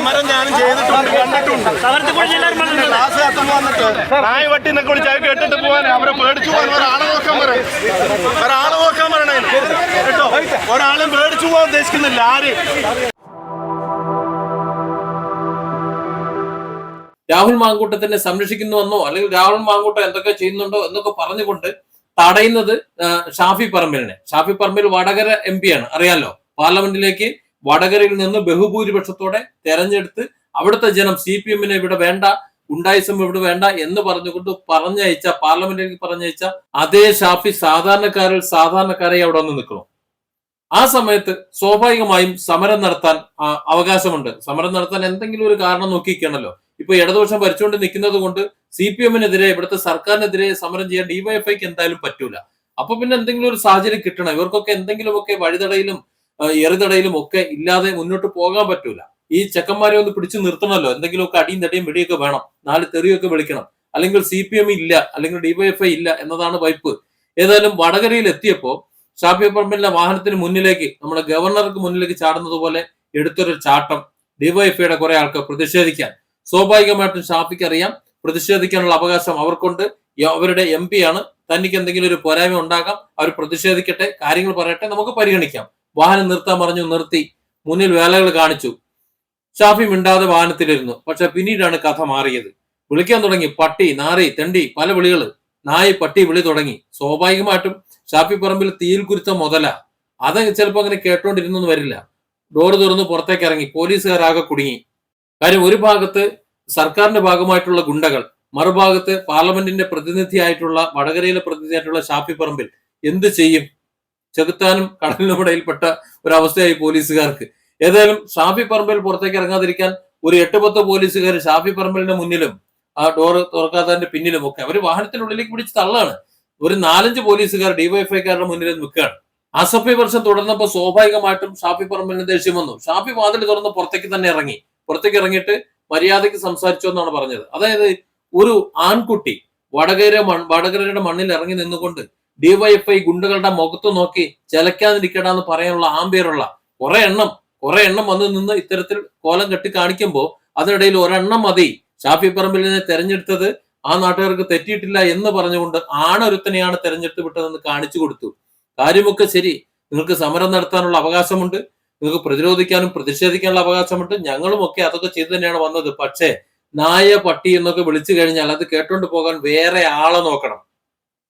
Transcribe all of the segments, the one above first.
സമരം ഞാനും ചെയ്തിട്ടുണ്ട് കണ്ടിട്ടുണ്ട്. വന്നിട്ട്. നായ വട്ടി എന്നൊക്കെ വിളിച്ച് അത് കേട്ടിട്ട് പോവാൻ അവരെ പേടിച്ചു പോകാൻ ഒരാളെ നോക്കാൻ പറയും. ഒരാളെ നോക്കാൻ പറയണേ. കേട്ടോ? ഒരാളും പേടിച്ചു പോകാൻ ഉദ്ദേശിക്കുന്നില്ല. ആര്? രാഹുൽ മാങ്കൂട്ടത്തിനെ സംരക്ഷിക്കുന്നുവെന്നോ അല്ലെങ്കിൽ രാഹുൽ മാങ്കൂട്ടം എന്തൊക്കെ ചെയ്യുന്നുണ്ടോ എന്നൊക്കെ പറഞ്ഞുകൊണ്ട് തടയുന്നത് ഷാഫി പറമ്പിലിനെ. ഷാഫി പറമ്പിൽ വടകര എം പി ആണ്. അറിയാലോ? പാർലമെന്റിലേക്ക് വടകരയിൽ നിന്ന് ബഹുഭൂരിപക്ഷത്തോടെ തെരഞ്ഞെടുത്ത് അവിടുത്തെ ജനം സി പി എമ്മിനെ ഇവിടെ വേണ്ട ഉണ്ടായിസം ഇവിടെ വേണ്ട എന്ന് പറഞ്ഞുകൊണ്ട് പറഞ്ഞയച്ച പാർലമെന്റിലേക്ക് പറഞ്ഞയച്ച അതേ ഷാഫി സാധാരണക്കാരിൽ സാധാരണക്കാരെ അവിടെ വന്ന് നിൽക്കണം ആ സമയത്ത് സ്വാഭാവികമായും സമരം നടത്താൻ അവകാശമുണ്ട്. സമരം നടത്താൻ എന്തെങ്കിലും ഒരു കാരണം നോക്കിക്കണല്ലോ ഇപ്പൊ ഇടതുപക്ഷം ഭരിച്ചുകൊണ്ട് നിൽക്കുന്നത് കൊണ്ട് സി പി എമ്മിനെതിരെ ഇവിടുത്തെ സർക്കാരിനെതിരെ സമരം ചെയ്യാൻ ഡിവൈഎഫ്ഐക്ക് എന്തായാലും പറ്റൂല. അപ്പൊ പിന്നെ എന്തെങ്കിലും ഒരു സാഹചര്യം കിട്ടണം. ഇവർക്കൊക്കെ എന്തെങ്കിലുമൊക്കെ വഴിതടയിലും എറിതടയിലും ഒക്കെ ഇല്ലാതെ മുന്നോട്ട് പോകാൻ പറ്റൂല. ഈ ചെക്കന്മാരെ ഒന്ന് പിടിച്ചു നിർത്തണമല്ലോ. എന്തെങ്കിലുമൊക്കെ അടിയും തടിയും വെടിയൊക്കെ വേണം. നാല് തെറിയൊക്കെ വിളിക്കണം. അല്ലെങ്കിൽ സി പി എം ഇല്ല അല്ലെങ്കിൽ ഡിവൈഎഫ്ഐ ഇല്ല എന്നതാണ് വൈപ്പ്. ഏതായാലും വടകരയിൽ എത്തിയപ്പോൾ ഷാഫി പറമ്പിലിന്റെ വാഹനത്തിന് മുന്നിലേക്ക് നമ്മുടെ ഗവർണർക്ക് മുന്നിലേക്ക് ചാടുന്നത് പോലെ എടുത്തൊരു ചാട്ടം ഡിവൈഎഫ്ഐയുടെ കുറെ ആൾക്കാർ പ്രതിഷേധിക്കാൻ. സ്വാഭാവികമായിട്ടും ഷാഫിക്ക് അറിയാം. പ്രതിഷേധിക്കാനുള്ള അവകാശം അവർക്കുണ്ട്. അവരുടെ എം ആണ്. തനിക്ക് എന്തെങ്കിലും ഒരു പോരായ്മ ഉണ്ടാകാം. അവർ പ്രതിഷേധിക്കട്ടെ. കാര്യങ്ങൾ പറയട്ടെ. നമുക്ക് പരിഗണിക്കാം. വാഹനം നിർത്താൻ പറഞ്ഞു നിർത്തി. മുന്നിൽ വേലകൾ കാണിച്ചു. ഷാഫി മിണ്ടാതെ വാഹനത്തിലിരുന്നു. പക്ഷെ പിന്നീടാണ് കഥ മാറിയത്. വിളിക്കാൻ തുടങ്ങി. പട്ടി നാറി തെണ്ടി പല വിളികൾ നായി പട്ടി വിളി തുടങ്ങി. സ്വാഭാവികമായിട്ടും ഷാഫി പറമ്പിൽ തീയിൽ കുരുത്ത മുതല. അത് ചിലപ്പോൾ അങ്ങനെ കേട്ടോണ്ടിരുന്നു വരില്ല. ഡോറ് തുറന്ന് പുറത്തേക്ക് ഇറങ്ങി. പോലീസുകാരാകെ കുടുങ്ങി. കാര്യം ഒരു ഭാഗത്ത് സർക്കാരിന്റെ ഭാഗമായിട്ടുള്ള ഗുണ്ടകൾ മറുഭാഗത്ത് പാർലമെന്റിന്റെ പ്രതിനിധിയായിട്ടുള്ള വടകരയിലെ പ്രതിനിധിയായിട്ടുള്ള ഷാഫി പറമ്പിൽ എന്ത് ചെയ്യും? ചെകുത്താനും കടലിനും ഇടയിൽപ്പെട്ട ഒരവസ്ഥയായി പോലീസുകാർക്ക്. ഏതായാലും ഷാഫി പറമ്പിൽ പുറത്തേക്ക് ഇറങ്ങാതിരിക്കാൻ ഒരു എട്ട് പത്ത് പോലീസുകാർ ഷാഫി പറമ്പിലിന്റെ മുന്നിലും ആ ഡോറ് തുറക്കാത്തതിന്റെ പിന്നിലും ഒക്കെ അവർ വാഹനത്തിനുള്ളിലേക്ക് പിടിച്ച് തള്ളാണ്. ഒരു നാലഞ്ച് പോലീസുകാർ ഡിവൈഎഫ്ഐക്കാരുടെ മുന്നിൽ നിൽക്കുകയാണ്. അസഭ്യ വർഷം തുടർന്നപ്പോൾ സ്വാഭാവികമായിട്ടും ഷാഫി പറമ്പിലിന് ദേഷ്യം വന്നു. ഷാഫി വാതിൽ തുറന്ന് പുറത്തേക്ക് തന്നെ ഇറങ്ങി. പുറത്തേക്ക് ഇറങ്ങിയിട്ട് മര്യാദയ്ക്ക് സംസാരിച്ചു എന്നാണ് പറഞ്ഞത്. അതായത് ഒരു ആൺകുട്ടി വടകര മൺ വടകരയുടെ മണ്ണിൽ ഇറങ്ങി നിന്നുകൊണ്ട് ഡിവൈഎഫ്ഐ ഗുണ്ടകളുടെ മുഖത്ത് നോക്കി ചെലക്കാതിരിക്കടാന്ന് പറയാനുള്ള ആംബിയറുള്ള കുറെ എണ്ണം കുറെ എണ്ണം വന്ന് നിന്ന് ഇത്തരത്തിൽ കോലം കെട്ടി കാണിക്കുമ്പോൾ അതിനിടയിൽ ഒരെണ്ണം മതി. ഷാഫി പറമ്പിലിനെ തെരഞ്ഞെടുത്തത് ആ നാട്ടുകാർക്ക് തെറ്റിയിട്ടില്ല എന്ന് പറഞ്ഞുകൊണ്ട് ആണൊരുത്തനെയാണ് തെരഞ്ഞെടുത്ത് വിട്ടതെന്ന് കാണിച്ചു കൊടുത്തു. കാര്യമൊക്കെ ശരി. നിങ്ങൾക്ക് സമരം നടത്താനുള്ള അവകാശമുണ്ട്. നിങ്ങൾക്ക് പ്രതിരോധിക്കാനും പ്രതിഷേധിക്കാനുള്ള അവകാശമുണ്ട്. ഞങ്ങളും ഒക്കെ അതൊക്കെ ചെയ്തു തന്നെയാണ് വന്നത്. പക്ഷേ നായ പട്ടി എന്നൊക്കെ വിളിച്ചു കഴിഞ്ഞാൽ അത് കേട്ടോണ്ട് പോകാൻ വേറെ ആളെ നോക്കണം.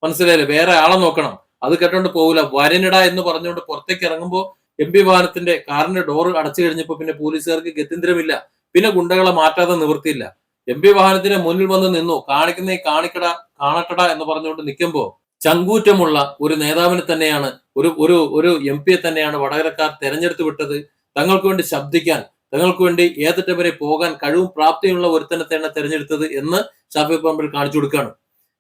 മനസ്സിലായില്ലേ? വേറെ ആളെ നോക്കണം. അത് കേട്ടോണ്ട് പോകില്ല വരനിട എന്ന് പറഞ്ഞുകൊണ്ട് പുറത്തേക്ക് ഇറങ്ങുമ്പോൾ എം പി വാഹനത്തിന്റെ കാറിന്റെ ഡോർ അടച്ചു കഴിഞ്ഞപ്പോൾ പിന്നെ പോലീസുകാർക്ക് ഗത്യന്തരമില്ല. പിന്നെ ഗുണ്ടകളെ മാറ്റാതെ നിവൃത്തിയില്ല എം പി വാഹനത്തിന് മുന്നിൽ വന്ന് നിന്നു. കാണിക്കുന്നേ കാണിക്കട കാണട്ടട എന്ന് പറഞ്ഞുകൊണ്ട് നിൽക്കുമ്പോൾ ചങ്കൂറ്റമുള്ള ഒരു നേതാവിനെ തന്നെയാണ് ഒരു ഒരു ഒരു എം പിയെ തന്നെയാണ് വടകരക്കാർ തെരഞ്ഞെടുത്ത് വിട്ടത്. തങ്ങൾക്ക് വേണ്ടി ശബ്ദിക്കാൻ തങ്ങൾക്ക് വേണ്ടി ഏതറ്റം വരെ പോകാൻ കഴിവും പ്രാപ്തിയുള്ള ഒരുത്തനെ തന്നെ തെരഞ്ഞെടുത്തത് എന്ന് ഷാഫി പറമ്പിൽ കാണിച്ചു കൊടുക്കുകയാണ്.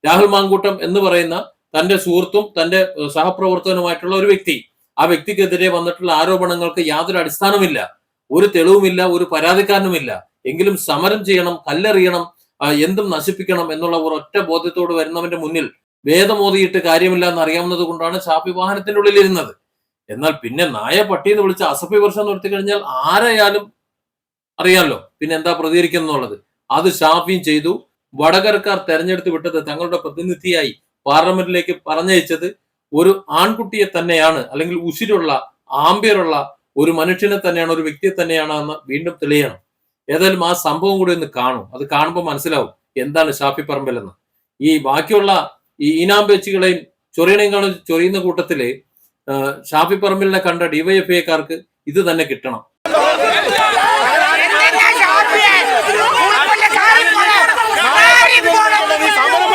രാഹുൽ മാങ്കൂട്ടം എന്ന് പറയുന്ന തന്റെ സുഹൃത്തും തന്റെ സഹപ്രവർത്തകനുമായിട്ടുള്ള ഒരു വ്യക്തി. ആ വ്യക്തിക്കെതിരെ വന്നിട്ടുള്ള ആരോപണങ്ങൾക്ക് യാതൊരു അടിസ്ഥാനമില്ല ഒരു തെളിവുമില്ല ഒരു പരാതിക്കാരനുമില്ല. എങ്കിലും സമരം ചെയ്യണം കല്ലെറിയണം എന്തും നശിപ്പിക്കണം എന്നുള്ള ഒരൊറ്റ ബോധ്യത്തോട് വരുന്നവന്റെ മുന്നിൽ വേദമോതിയിട്ട് കാര്യമില്ല എന്ന് അറിയാവുന്നത് കൊണ്ടാണ് ഷാപ്പി വാഹനത്തിന്റെ ഉള്ളിൽ ഇരുന്നത് എന്നാൽ പിന്നെ നായ പട്ടി എന്ന് വിളിച്ച് അസഭ്യ വർഷം നടത്തി കഴിഞ്ഞാൽ ആരായാലും അറിയാമല്ലോ പിന്നെ എന്താ പ്രതികരിക്കുന്നുള്ളത്? അത് ഷാഫിയും ചെയ്തു. വടകരക്കാർ തെരഞ്ഞെടുത്ത് വിട്ടത് തങ്ങളുടെ പ്രതിനിധിയായി പാർലമെന്റിലേക്ക് പറഞ്ഞയച്ചത് ഒരു ആൺകുട്ടിയെ തന്നെയാണ് അല്ലെങ്കിൽ ഉശിരുള്ള ആംബിയറുള്ള ഒരു മനുഷ്യനെ തന്നെയാണ് ഒരു വ്യക്തിയെ തന്നെയാണ് എന്ന് വീണ്ടും തെളിയണം. ഏതായാലും ആ സംഭവം കൂടി ഒന്ന് കാണും. അത് കാണുമ്പോൾ മനസ്സിലാവും എന്താണ് ഷാഫി പറമ്പിൽ എന്ന് ഈ ബാക്കിയുള്ള ഈ ഇനാമ്പേച്ചുകളെയും ചൊറിയണയും ചൊറിയുന്ന കൂട്ടത്തിൽ ഷാഫി പറമ്പിലിനെ കണ്ട ഡിവൈഎഫ്ഐക്കാർക്ക് ഇത് തന്നെ കിട്ടണം. 你打我了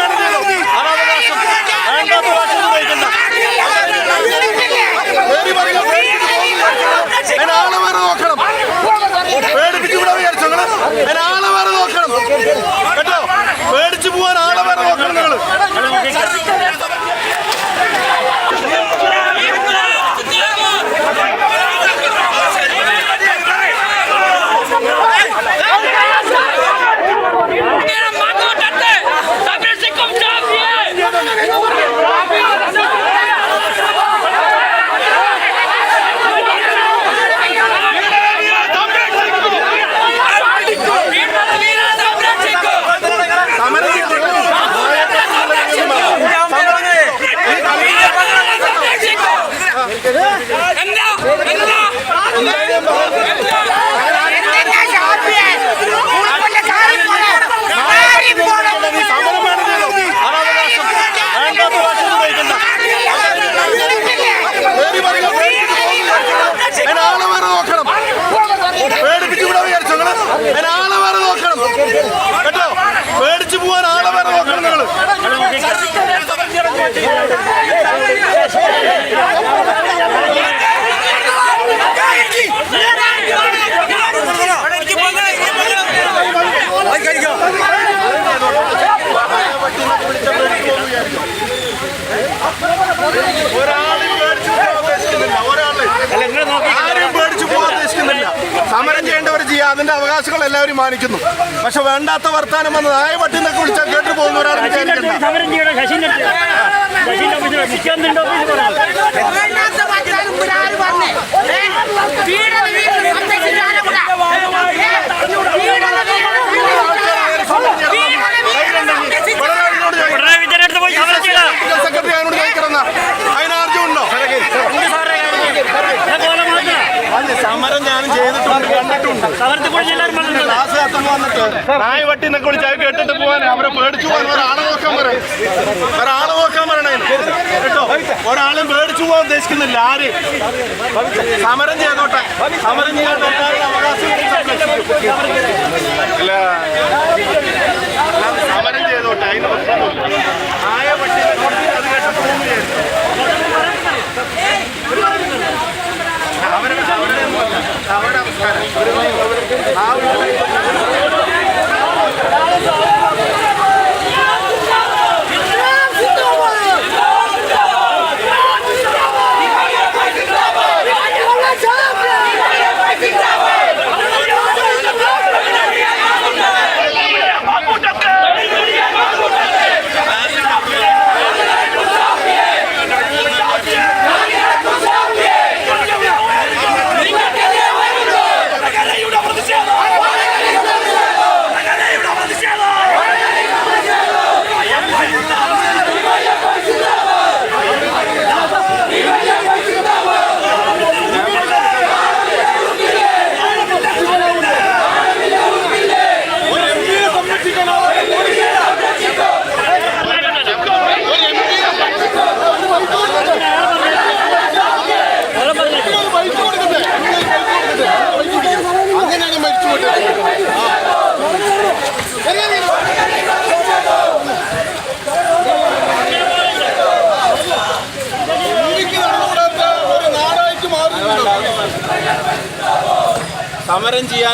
Yeah. സമരത്തിന്റെ അവകാശങ്ങൾ എല്ലാവരും മാനിക്കുന്നു. പക്ഷെ വേണ്ടാത്ത വർത്താനം വന്ന് നായ പട്ടിന്നൊക്കെ വിളിച്ചാൽ കേട്ടു സമരം നായ വട്ടി എന്നൊക്കെ വിളിച്ച് അത് കേട്ടിട്ട് പോവാൻ. അവരെ പേടിച്ചു പോകാൻ ഒരാളെ നോക്കാൻ പറയും. ഒരാളെ നോക്കാൻ പറയണേ കേട്ടോ? ഒരാളും പേടിച്ചു പോകാൻ ഉദ്ദേശിക്കുന്നില്ല. ആര്? സമരം ചെയ്തോട്ടെ. സമരം ചെയ്യാൻ അവകാശം അല്ല ನಮಸ್ಕಾರ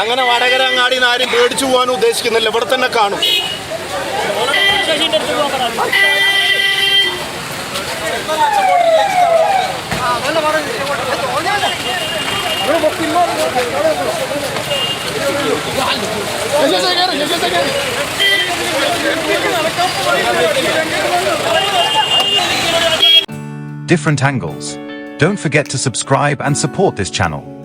അങ്ങനെ വടകര അങ്ങാടി നിന്ന് ആരും പേടിച്ചു പോകാനും ഉദ്ദേശിക്കുന്നില്ല ഇവിടെ തന്നെ കാണും ശശിന്റെ അടുത്ത് പോകാൻ പറയണം different angles. Don't forget to subscribe and support this channel.